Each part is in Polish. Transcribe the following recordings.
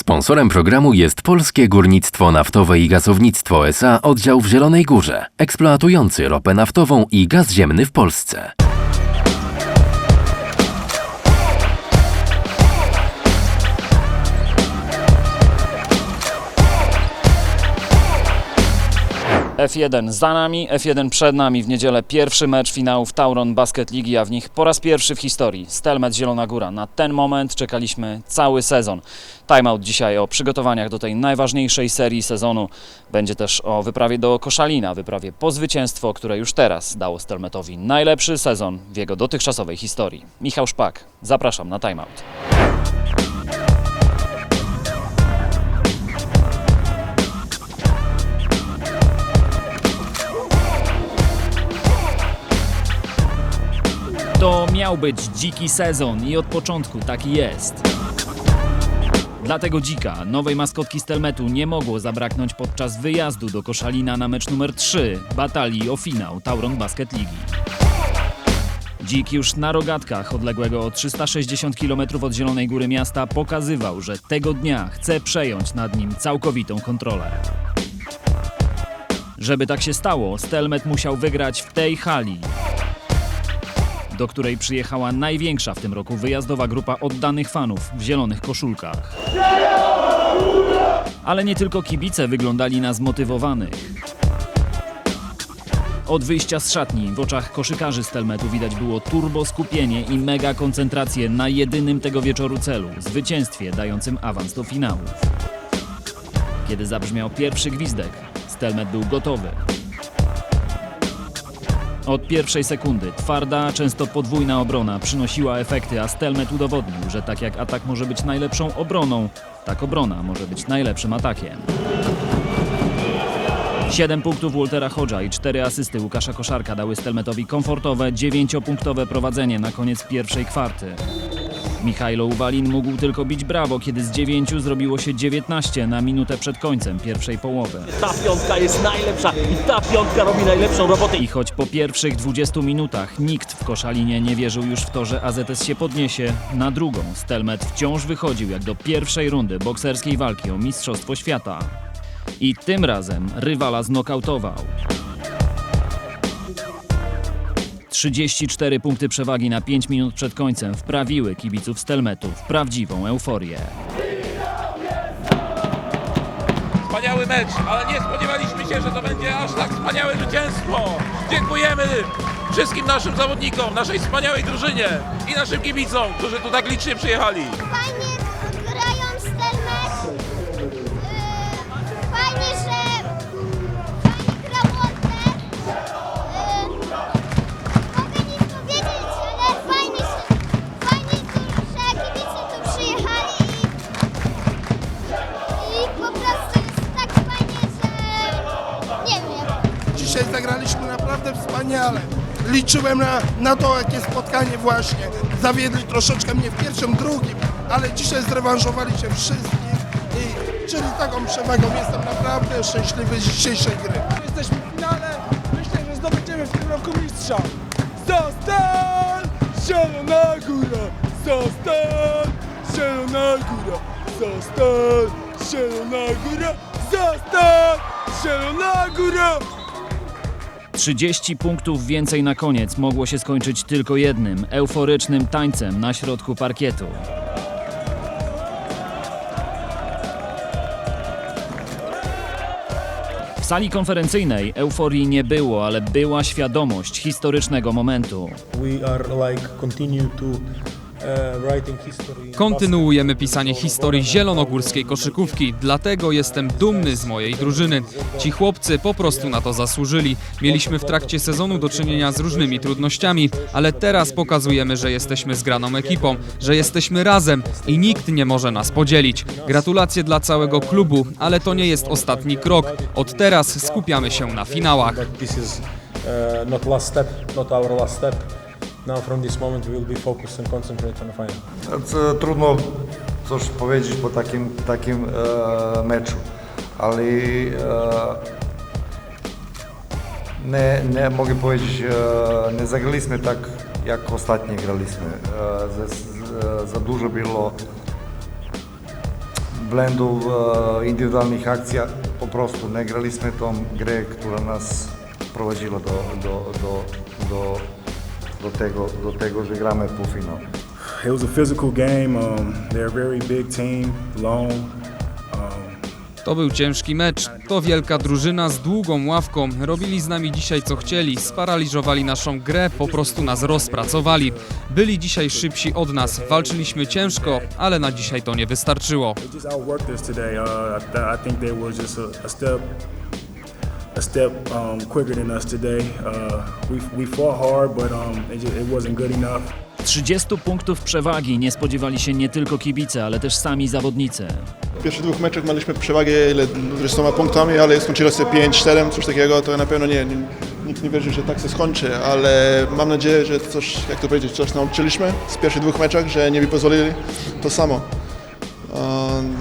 Sponsorem programu jest Polskie Górnictwo Naftowe i Gazownictwo SA oddział w Zielonej Górze, eksploatujący ropę naftową i gaz ziemny w Polsce. F1 za nami, F1 przed nami. W niedzielę pierwszy mecz finałów Tauron Basket Ligi, a w nich po raz pierwszy w historii Stelmet Zielona Góra. Na ten moment czekaliśmy cały sezon. Timeout dzisiaj o przygotowaniach do tej najważniejszej serii sezonu. Będzie też o wyprawie do Koszalina, wyprawie po zwycięstwo, które już teraz dało Stelmetowi najlepszy sezon w jego dotychczasowej historii. Michał Szpak, zapraszam na Timeout. Miał być dziki sezon i od początku taki jest. Dlatego dzika, nowej maskotki Stelmetu, nie mogło zabraknąć podczas wyjazdu do Koszalina na mecz numer 3 batalii o finał Tauron Basket Ligi. Dzik już na rogatkach odległego o 360 km od Zielonej Góry miasta pokazywał, że tego dnia chce przejąć nad nim całkowitą kontrolę. Żeby tak się stało, Stelmet musiał wygrać w tej hali, do której przyjechała największa w tym roku wyjazdowa grupa oddanych fanów w zielonych koszulkach. Ale nie tylko kibice wyglądali na zmotywowanych. Od wyjścia z szatni w oczach koszykarzy Stelmetu widać było turbo skupienie i mega koncentrację na jedynym tego wieczoru celu zwycięstwie dającym awans do finałów. Kiedy zabrzmiał pierwszy gwizdek, Stelmet był gotowy. Od pierwszej sekundy twarda, często podwójna obrona przynosiła efekty, a Stelmet udowodnił, że tak jak atak może być najlepszą obroną, tak obrona może być najlepszym atakiem. 7 punktów Waltera Hodża i 4 asysty Łukasza Koszarka dały Stelmetowi komfortowe 9-punktowe prowadzenie na koniec pierwszej kwarty. Michajlo Uwalin mógł tylko bić brawo, kiedy z 9 zrobiło się 19 na minutę przed końcem pierwszej połowy. Ta piątka jest najlepsza i ta piątka robi najlepszą robotę. I choć po pierwszych 20 minutach nikt w Koszalinie nie wierzył już w to, że AZS się podniesie, na drugą Stelmet wciąż wychodził jak do pierwszej rundy bokserskiej walki o Mistrzostwo Świata. I tym razem rywala znokautował. 34 punkty przewagi na 5 minut przed końcem wprawiły kibiców Stelmetu w prawdziwą euforię. Wspaniały mecz, ale nie spodziewaliśmy się, że to będzie aż tak wspaniałe zwycięstwo. Dziękujemy wszystkim naszym zawodnikom, naszej wspaniałej drużynie i naszym kibicom, którzy tu tak licznie przyjechali. Liczyłem na, na to, jakie spotkanie właśnie. Zawiedli troszeczkę mnie w pierwszym, drugim, ale dzisiaj zrewanżowali się wszystkich i czyli taką przewagą jestem naprawdę szczęśliwy z dzisiejszej gry. Jesteśmy w finale. Myślę, że zdobędziemy w tym roku mistrza. Zostań! Zielona góra! Zostań! Zielona góra! Zostań! Zielona góra! Zostań! Zielona góra! 30 punktów więcej na koniec mogło się skończyć tylko jednym euforycznym tańcem na środku parkietu. W sali konferencyjnej euforii nie było, ale była świadomość historycznego momentu. we are like continue to Kontynuujemy pisanie historii zielonogórskiej koszykówki, dlatego jestem dumny z mojej drużyny. Ci chłopcy po prostu na to zasłużyli. Mieliśmy w trakcie sezonu do czynienia z różnymi trudnościami, ale teraz pokazujemy, że jesteśmy zgraną ekipą, że jesteśmy razem i nikt nie może nas podzielić. Gratulacje dla całego klubu, ale to nie jest ostatni krok. Od teraz skupiamy się na finałach. Uh, not last step, not our last step now from this moment we will be focused and concentrate on the final. To e, trudno coś powiedzieć po takim, takim e, meczu, ale e, nie, nie mogę powiedzieć, e, nie zagraliśmy tak jak ostatnio graliśmy. Za, za dużo było blendów, e, indywidualnych akcji, po prostu nie graliśmy tą grę, która nas prowadziła do, do, do, do do, tego, do tego, że gramy półfinał. It was a physical game. Um, they're a very big team, long. Um, To był ciężki mecz. To wielka drużyna z długą ławką. Robili z nami dzisiaj co chcieli. Sparaliżowali naszą grę, po prostu nas rozpracowali. Byli dzisiaj szybsi od nas. Walczyliśmy ciężko, ale na dzisiaj to nie wystarczyło. A, step, um, quicker than us today. Uh, we we fought hard, but um, it, just, it wasn't good enough. 30 punktów przewagi nie spodziewali się nie tylko kibice, ale też sami zawodnicy. W pierwszych dwóch meczach mieliśmy przewagę ile 20 punktami, ale skończyło się 5-7, coś takiego, to na pewno nie, nikt nie wierzy, że tak się skończy, ale mam nadzieję, że coś, jak to powiedzieć, coś nauczyliśmy z pierwszych dwóch meczach, że nie by pozwolili to samo. Um,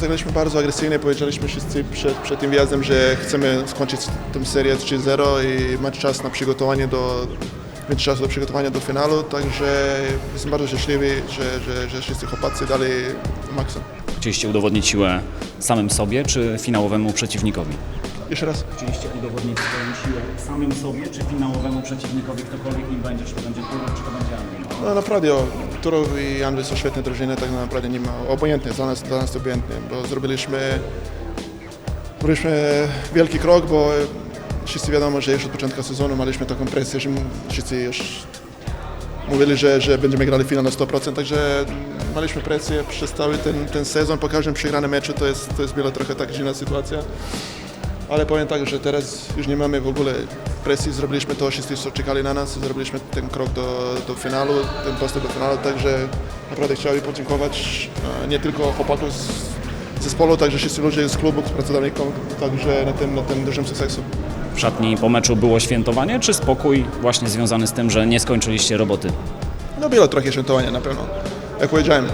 Zagraliśmy bardzo agresywnie, powiedzieliśmy wszyscy przed, przed tym wjazdem, że chcemy skończyć tę serię 3-0 i mać czas na przygotowanie do, mieć czas do przygotowania do finału, także jestem bardzo szczęśliwy, że, że, że wszyscy chłopacy dali maksa. Chcieliście udowodnić siłę samym sobie czy finałowemu przeciwnikowi? Jeszcze raz. Chcieliście udowodnić swoją siłę samym sobie czy finałowemu przeciwnikowi, ktokolwiek nim będzie, czy to będzie Turów, czy to będzie Andrzej? No naprawdę, o, Turów i Andrzej są świetne drużyny, tak naprawdę nie ma, obojętnie, dla nas, dla nas bo zrobiliśmy, zrobiliśmy wielki krok, bo wszyscy wiadomo, że już od początku sezonu mieliśmy taką presję, że wszyscy już mówili, że, że będziemy grali finał na 100%, także mieliśmy presję przez cały ten, ten sezon, po każdym przegranym meczu to jest, to jest była trochę tak dziwna sytuacja. Ale powiem tak, że teraz już nie mamy w ogóle presji, zrobiliśmy to, wszyscy co czekali na nas, zrobiliśmy ten krok do, do finału, ten postęp do finału, także naprawdę chciałbym podziękować e, nie tylko chłopakom z zespołu, także wszyscy ludzie z klubu, z pracowników, także na tym, na tym dużym sukcesu. W szatni po meczu było świętowanie, czy spokój właśnie związany z tym, że nie skończyliście roboty? No było trochę świętowania na pewno, jak powiedziałem.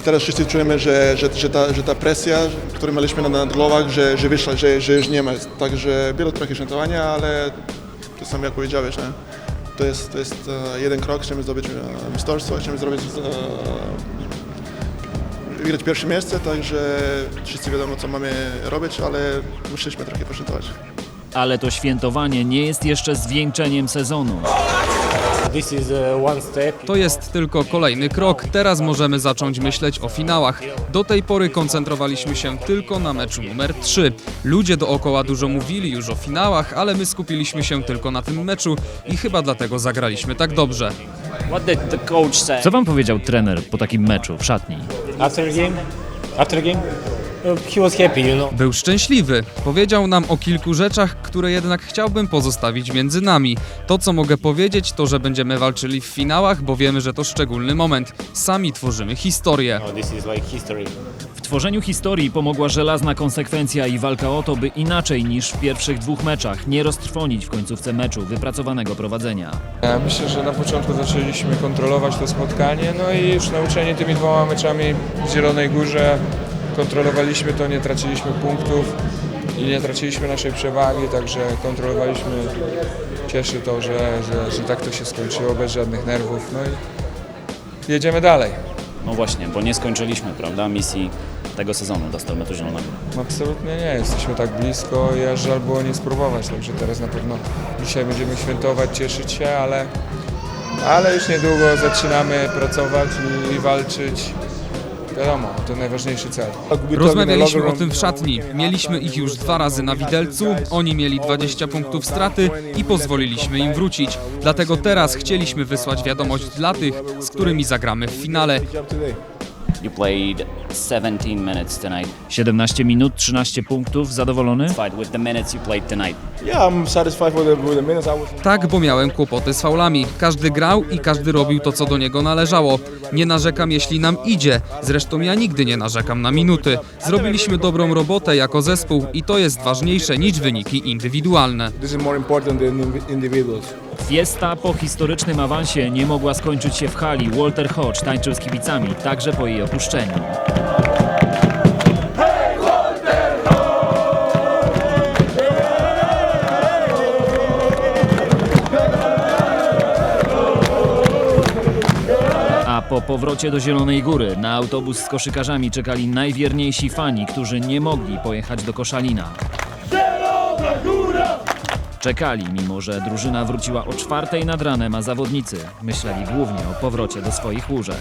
I teraz wszyscy czujemy, że, że, że, ta, że ta presja, którą mieliśmy na głowach, że, że wyszła, że, że już nie ma. Także było trochę świętowania, ale to samo jak powiedziałeś, nie? To jest, to jest e, jeden krok, chcemy zdobyć e, mistrzostwo, chcemy zrobić e, wygrać pierwsze miejsce, także wszyscy wiadomo co mamy robić, ale musieliśmy trochę poświętować. Ale to świętowanie nie jest jeszcze zwieńczeniem sezonu. To jest tylko kolejny krok. Teraz możemy zacząć myśleć o finałach. Do tej pory koncentrowaliśmy się tylko na meczu numer 3. Ludzie dookoła dużo mówili już o finałach, ale my skupiliśmy się tylko na tym meczu i chyba dlatego zagraliśmy tak dobrze. Co wam powiedział trener po takim meczu w szatni? After game, after game, uh, he was happy, you know. Był szczęśliwy. Powiedział nam o kilku rzeczach, które jednak chciałbym pozostawić między nami. To, co mogę powiedzieć, to, że będziemy walczyli w finałach, bo wiemy, że to szczególny moment. Sami tworzymy historię. No, this is like history. W tworzeniu historii pomogła żelazna konsekwencja i walka o to, by inaczej niż w pierwszych dwóch meczach nie roztrwonić w końcówce meczu wypracowanego prowadzenia. Ja myślę, że na początku zaczęliśmy kontrolować to spotkanie, no i już nauczeni tymi dwoma meczami w Zielonej Górze kontrolowaliśmy to, nie traciliśmy punktów i nie traciliśmy naszej przewagi, także kontrolowaliśmy. Cieszy to, że, że, że tak to się skończyło, bez żadnych nerwów, no i jedziemy dalej. No właśnie, bo nie skończyliśmy, prawda, misji tego sezonu do Stelmetu Zielonego. Absolutnie nie, jesteśmy tak blisko i aż żal było nie spróbować, także teraz na pewno dzisiaj będziemy świętować, cieszyć się, ale, ale już niedługo zaczynamy pracować i, i walczyć. Wiadomo, to najważniejszy cel. Rozmawialiśmy o tym w szatni. Mieliśmy ich już dwa razy na widelcu, oni mieli 20 punktów straty i pozwoliliśmy im wrócić. Dlatego teraz chcieliśmy wysłać wiadomość dla tych, z którymi zagramy w finale. You played 17 minutes tonight. 17 minut, 13 punktów, zadowolony? With the minutes you played tonight. Yeah, I'm satisfied with the, with the minutes I was Tak, bo miałem kłopoty z faulami. Każdy grał i każdy robił to, co do niego należało. Nie narzekam, jeśli nam idzie. Zresztą ja nigdy nie narzekam na minuty. Zrobiliśmy dobrą robotę jako zespół i to jest ważniejsze niż wyniki indywidualne. This is more important than individuals. Fiesta po historycznym awansie nie mogła skończyć się w hali. Walter Hodge tańczył z kibicami, także po jej opuszczeniu. A po powrocie do Zielonej Góry na autobus z koszykarzami czekali najwierniejsi fani, którzy nie mogli pojechać do Koszalina. Czekali, mimo że drużyna wróciła o czwartej nad ranem, a zawodnicy myśleli głównie o powrocie do swoich łóżek.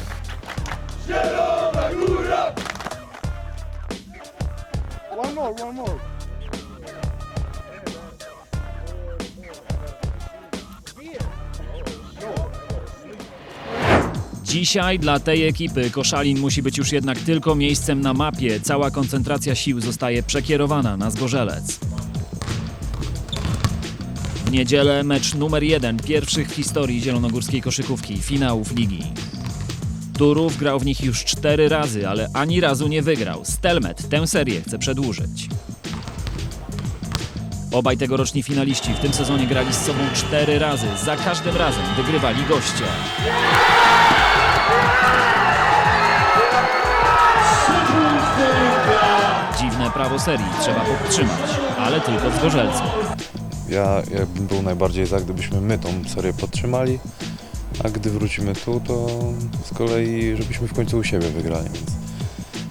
One more, one more. Dzisiaj dla tej ekipy Koszalin musi być już jednak tylko miejscem na mapie. Cała koncentracja sił zostaje przekierowana na Zgorzelec. W niedzielę mecz numer jeden pierwszych w historii zielonogórskiej koszykówki, finałów ligi. Turów grał w nich już cztery razy, ale ani razu nie wygrał. Stelmet tę serię chce przedłużyć. Obaj tegoroczni finaliści w tym sezonie grali z sobą cztery razy. Za każdym razem wygrywali goście. Dziwne prawo serii trzeba podtrzymać, ale tylko w Zgorzelcu. Ja, ja bym był najbardziej za, gdybyśmy my tą serię podtrzymali, a gdy wrócimy tu, to z kolei, żebyśmy w końcu u siebie wygrali. Więc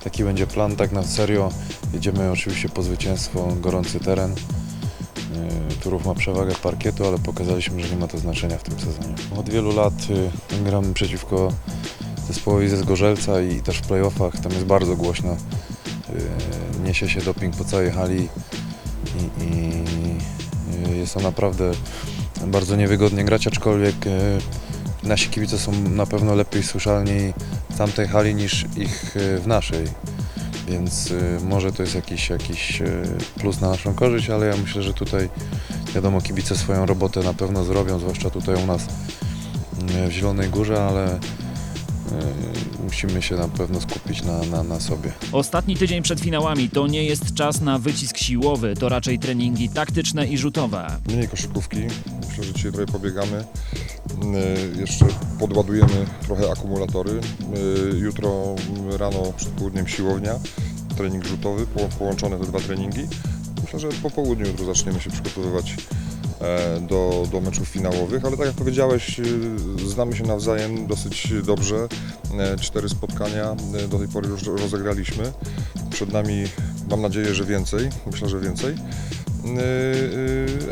taki będzie plan, tak na serio. Jedziemy oczywiście po zwycięstwo, gorący teren. Yy, Turów ma przewagę parkietu, ale pokazaliśmy, że nie ma to znaczenia w tym sezonie. Od wielu lat y, gramy przeciwko zespołowi ze Zgorzelca i też w playoffach tam jest bardzo głośno. Yy, Niesie się doping po całej hali i, i y, jest to naprawdę bardzo niewygodnie grać, aczkolwiek y, nasi kibice są na pewno lepiej słyszalni w tamtej hali niż ich y, w naszej. Więc y, może to jest jakiś, jakiś y, plus na naszą korzyść, ale ja myślę, że tutaj wiadomo kibice swoją robotę na pewno zrobią, zwłaszcza tutaj u nas y, w Zielonej Górze, ale y, musimy się na pewno skupić na, na, na sobie. Ostatni tydzień przed finałami to nie jest czas na wycisk siłowy, to raczej treningi taktyczne i rzutowe. Mniej koszykówki. Myślę, że dzisiaj trochę pobiegamy. Yy, Jeszcze podładujemy trochę akumulatory. Yy, Jutro rano przed południem siłownia, trening rzutowy, po- połączone te dwa treningi. Myślę, że po południu jutro zaczniemy się przygotowywać e, do, do meczów finałowych, ale tak jak powiedziałeś, yy, znamy się nawzajem dosyć dobrze. E, Cztery spotkania e, do tej pory już rozegraliśmy. Przed nami mam nadzieję, że więcej. Myślę, że więcej.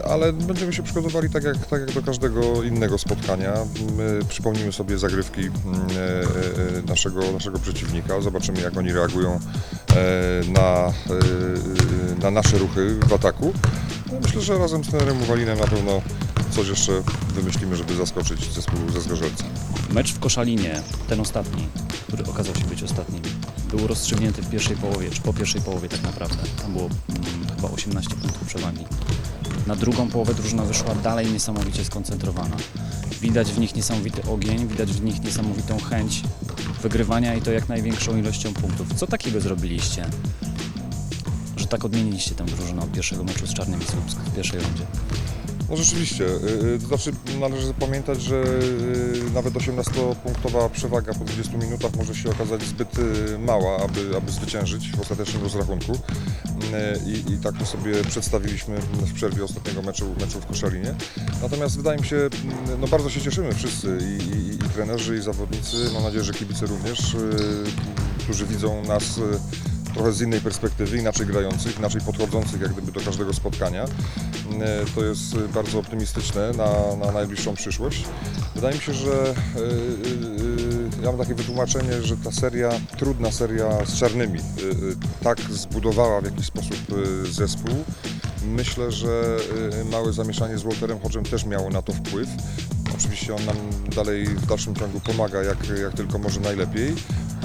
Ale będziemy się przygotowali tak jak, tak jak do każdego innego spotkania. My przypomnimy sobie zagrywki yy, naszego, naszego przeciwnika, zobaczymy jak oni reagują na, na nasze ruchy w ataku. No, Myślę, że razem z trenerem Uwalinem na pewno coś jeszcze wymyślimy, żeby zaskoczyć zespół ze Zgorzelca. Mecz w Koszalinie, ten ostatni, który okazał się być ostatnim, był rozstrzygnięty w pierwszej połowie, czy po pierwszej połowie tak naprawdę. Tam było mm, chyba 18 punktów przewagi. Na drugą połowę drużyna wyszła dalej niesamowicie skoncentrowana. Widać w nich niesamowity ogień, widać w nich niesamowitą chęć wygrywania i to jak największą ilością punktów. Co takiego zrobiliście, że tak odmieniliście tę drużynę od pierwszego meczu z Czarnym i Słupsk w pierwszej rundzie? No rzeczywiście, yy, yy, to znaczy należy pamiętać, że yy, nawet 18-punktowa przewaga po 20 minutach może się okazać zbyt mała, aby, aby zwyciężyć w ostatecznym rozrachunku. I, I tak to sobie przedstawiliśmy w przerwie ostatniego meczu, meczu w Koszalinie. Natomiast wydaje mi się, yy, no bardzo się cieszymy wszyscy i, i, i trenerzy, i zawodnicy, mam nadzieję, że kibice również, którzy widzą nas trochę z innej perspektywy, inaczej grających, inaczej podchodzących jak gdyby do każdego spotkania. E, To jest e, bardzo optymistyczne na, na najbliższą przyszłość. Wydaje mi się, że e, ja mam takie wytłumaczenie, że ta seria, trudna seria z czarnymi, tak zbudowała w jakiś sposób zespół. Myślę, że małe zamieszanie z Walterem Hodgem też miało na to wpływ. Oczywiście on nam dalej w dalszym ciągu pomaga jak, jak tylko może najlepiej.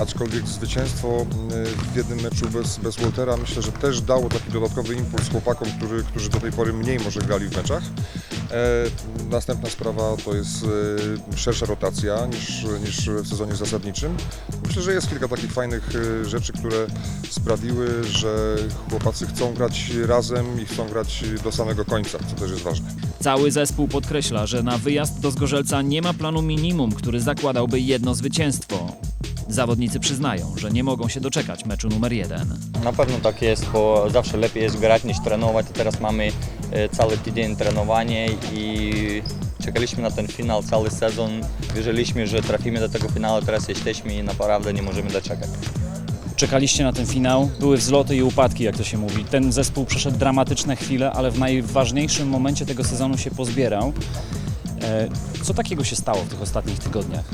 Aczkolwiek zwycięstwo y, w jednym meczu bez, bez Waltera myślę, że też dało taki dodatkowy impuls chłopakom, którzy, którzy do tej pory mniej może grali w meczach. E, następna sprawa to jest e, szersza rotacja niż, niż w sezonie zasadniczym. Myślę, że jest kilka takich fajnych e, rzeczy, które sprawiły, że chłopacy chcą grać razem i chcą grać do samego końca, co też jest ważne. Cały zespół podkreśla, że na wyjazd do Zgorzelca nie ma planu minimum, który zakładałby jedno zwycięstwo. Zawodnicy przyznają, że nie mogą się doczekać meczu numer jeden. Na pewno tak jest, bo zawsze lepiej jest grać niż trenować. Teraz mamy e, cały tydzień trenowanie i czekaliśmy na ten finał cały sezon, wierzyliśmy, że trafimy do tego finału, teraz jesteśmy i naprawdę nie możemy doczekać. Czekaliście na ten finał, były wzloty i upadki, jak to się mówi. Ten zespół przeszedł dramatyczne chwile, ale w najważniejszym momencie tego sezonu się pozbierał. E, Co takiego się stało w tych ostatnich tygodniach?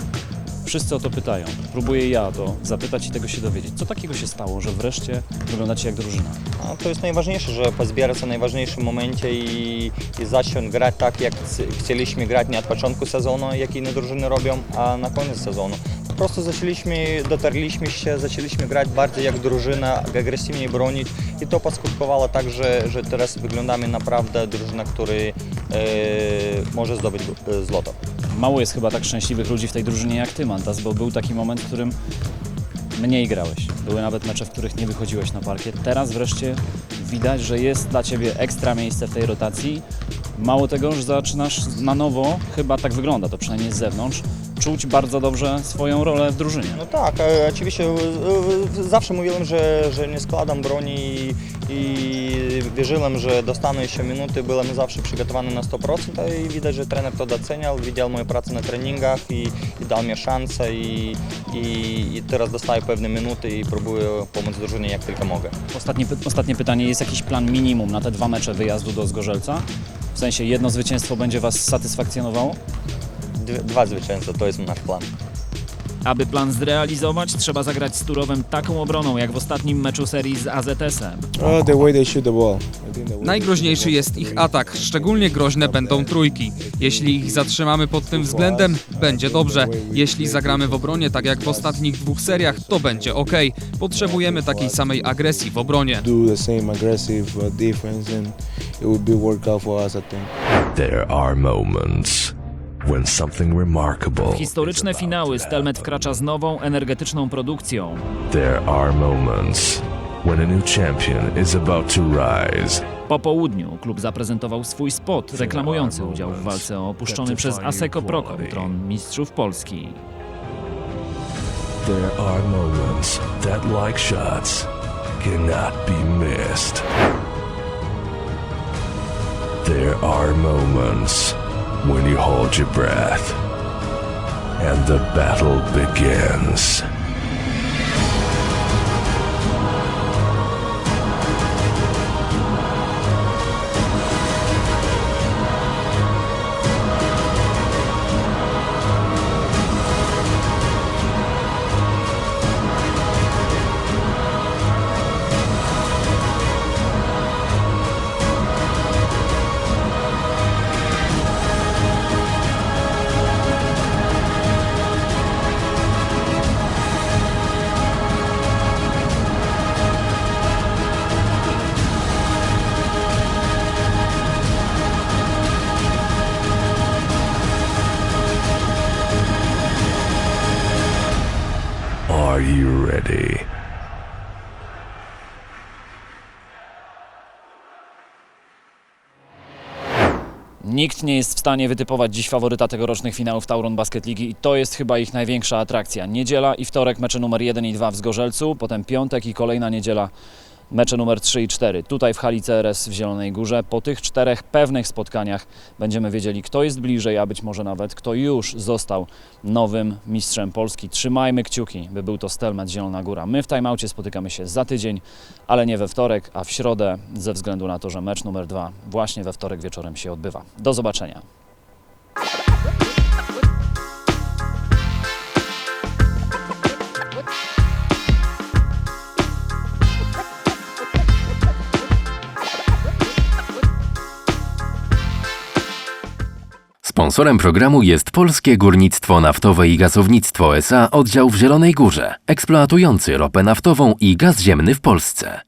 Wszyscy o to pytają. Próbuję ja to zapytać i tego się dowiedzieć. Co takiego się stało, że wreszcie wyglądacie jak drużyna? A to jest najważniejsze, że pozbierać w najważniejszym momencie i, i zacząć grać tak, jak ch- chcieliśmy grać nie od początku sezonu, jak inne drużyny robią, a na koniec sezonu. Prostu zaczęliśmy, dotarliśmy się, zaczęliśmy grać bardziej jak drużyna, agresywniej bronić i to poskutkowało tak, że, że teraz wyglądamy naprawdę drużyna, który e, może zdobyć e, złoto. Mało jest chyba tak szczęśliwych ludzi w tej drużynie jak ty, Mantas, bo był taki moment, w którym mniej grałeś. Były nawet mecze, w których nie wychodziłeś na parkiet. Teraz wreszcie widać, że jest dla ciebie ekstra miejsce w tej rotacji. Mało tego, że zaczynasz na nowo, chyba tak wygląda to przynajmniej z zewnątrz, czuć bardzo dobrze swoją rolę w drużynie. No tak, e, oczywiście e, e, zawsze mówiłem, że, że nie składam broni i, i wierzyłem, że dostanę jeszcze minuty, byłem zawsze przygotowany na 100% i widać, że trener to doceniał, widział moją pracę na treningach i, i dał mi szansę i, i, i teraz dostaję pewne minuty i próbuję pomóc drużynie jak tylko mogę. Ostatnie, py- ostatnie pytanie, jest jakiś plan minimum na te dwa mecze wyjazdu do Zgorzelca? W sensie jedno zwycięstwo będzie Was satysfakcjonowało? Dwa zwycięstwa, to jest nasz plan. Aby plan zrealizować, trzeba zagrać z Turowem taką obroną, jak w ostatnim meczu serii z AZS-em. The way they shoot the ball. I think the way Najgroźniejszy jest ich atak, szczególnie groźne będą trójki. Jeśli ich zatrzymamy pod tym względem, będzie dobrze. Jeśli zagramy w obronie tak jak w ostatnich dwóch seriach, to będzie ok. Potrzebujemy takiej samej agresji w obronie. do the same aggressive defense and it would be work out for us, I think. There are moments remarkable. Historyczne finały Stelmet wkracza z nową, energetyczną produkcją. There are moments when a new champion is about to rise. Po południu klub zaprezentował swój spot reklamujący udział w walce o opuszczony przez Asseco Procom tron mistrzów Polski. There are moments that, like shots, cannot be missed. There are moments when you hold your breath and the battle begins. Ready? Nikt nie jest w stanie wytypować dziś faworyta tegorocznych finałów Tauron Basket Ligi i to jest chyba ich największa atrakcja. Niedziela i wtorek mecze numer 1 i 2 w Zgorzelcu, potem piątek i kolejna niedziela mecze numer 3 i 4 tutaj w hali CRS w Zielonej Górze. Po tych czterech pewnych spotkaniach będziemy wiedzieli, kto jest bliżej, a być może nawet kto już został nowym mistrzem Polski. Trzymajmy kciuki, by był to Stelmet Zielona Góra. My w timeoutie spotykamy się za tydzień, ale nie we wtorek, a w środę ze względu na to, że mecz numer 2 właśnie we wtorek wieczorem się odbywa. Do zobaczenia. Sponsorem programu jest Polskie Górnictwo Naftowe i Gazownictwo SA oddział w Zielonej Górze, eksploatujący ropę naftową i gaz ziemny w Polsce.